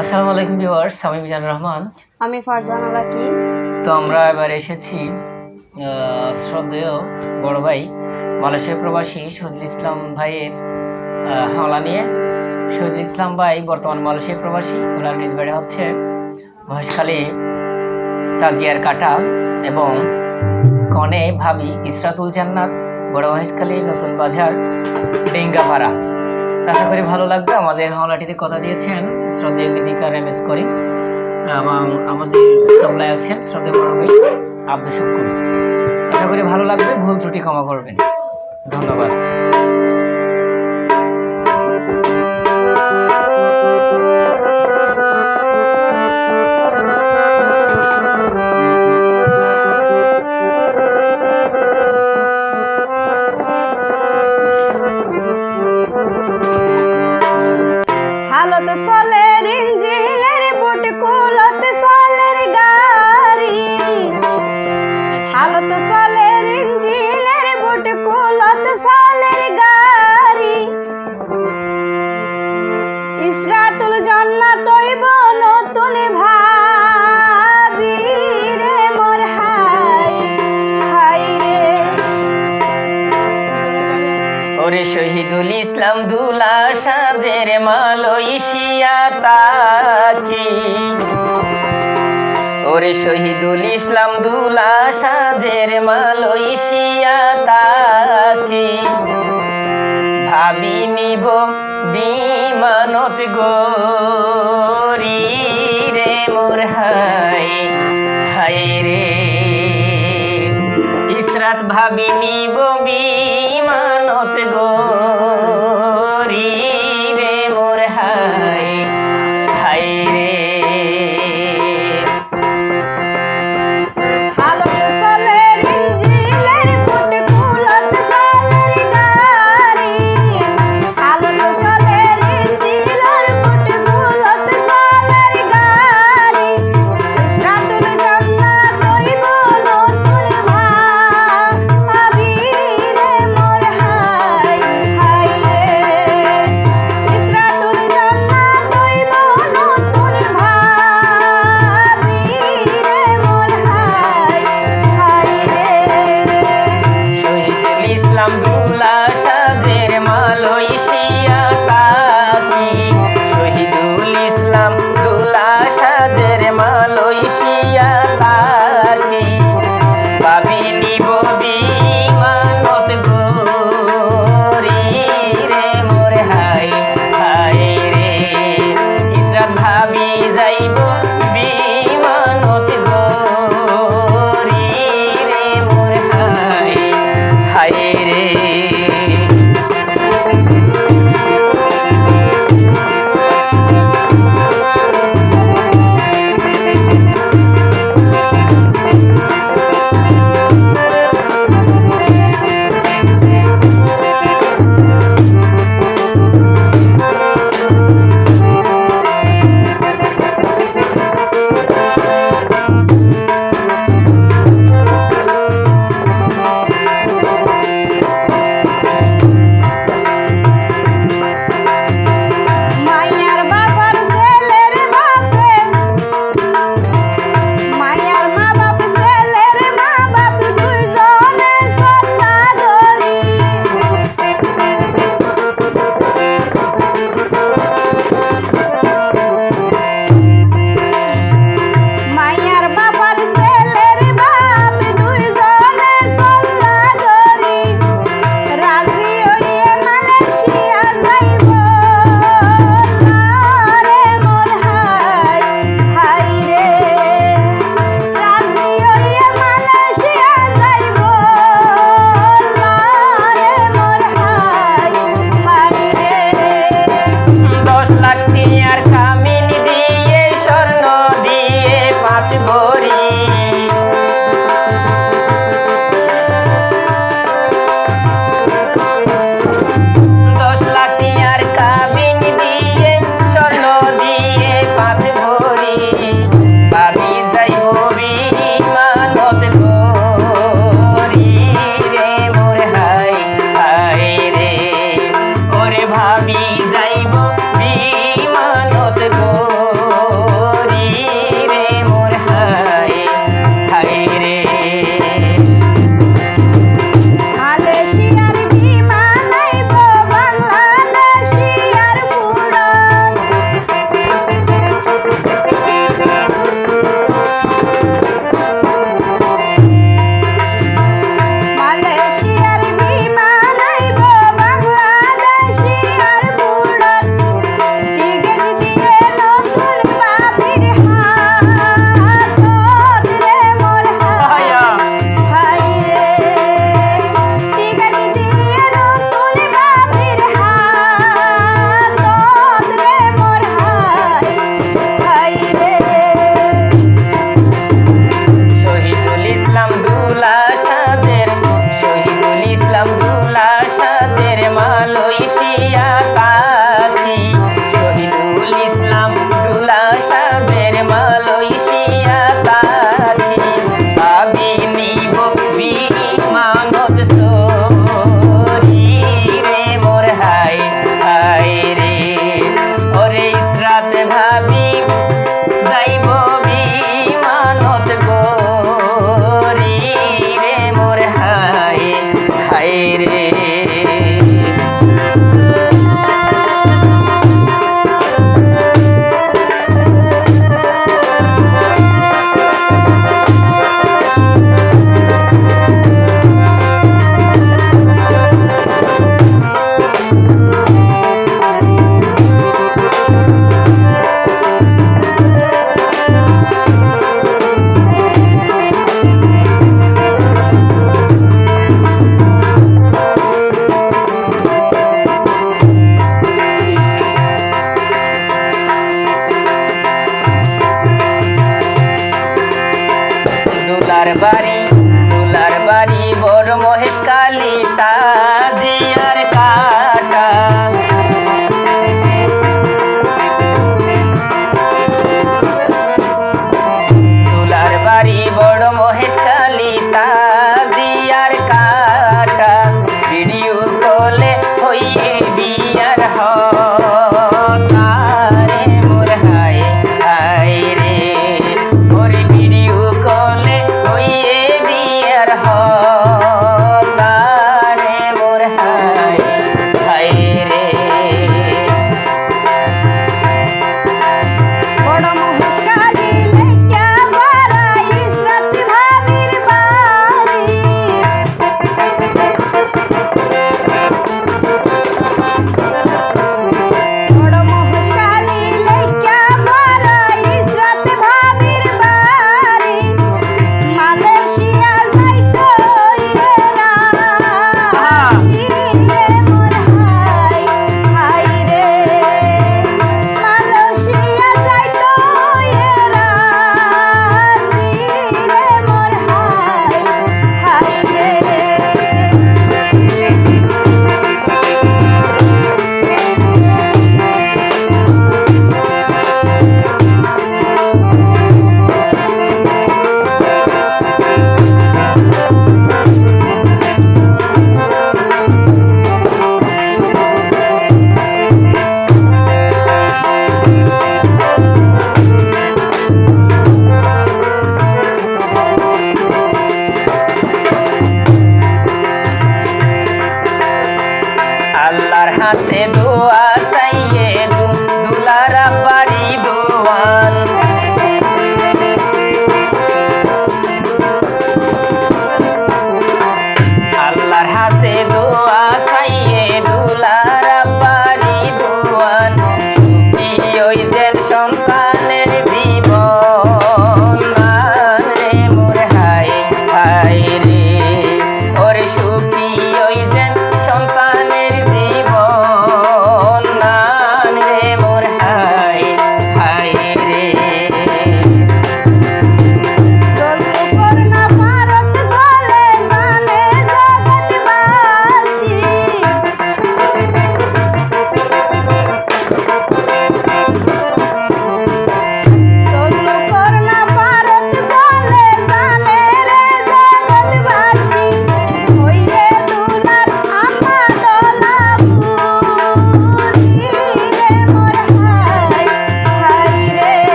আসসালামু আলাইকুম ভিউয়ার্স আমি মিজানুর রহমান। আমি ফারজানা লাকি তো আমরা এবার এসেছি শ্রদ্ধেয় বড় ভাই মালয়েশিয়া প্রবাসী শহীদুল ইসলাম ভাইয়ের হাওলা নিয়ে। শহীদুল ইসলাম ভাই বর্তমান মালয়েশিয়া প্রবাসী ওনার নিজ বাড়ি হচ্ছে মহেশখালী তাজিয়ার কাটা এবং কনে ভাবি ইসরাতুল জান্নাত বড় মহেশখালী নতুন বাজার ডেঙ্গাপাড়া। আশা করি ভালো লাগবে। আমাদের হাওলাটিতে কথা দিয়েছেন শ্রদ্ধেয় গীতিকার এম এস এবং আমাদের তবলায় আছেন শ্রদ্ধেয় মরমী আব্দুল শুকুর। আশা করি ভালো লাগবে, ভুল ত্রুটি ক্ষমা করবেন। ধন্যবাদ। দুলা সাজের মালয়েশিয়া তাকে ভাবি নিব বিমানত গরি রে মোর হাই হাই রে। ইসরাত ভাবি নিব বিমানত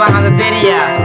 রে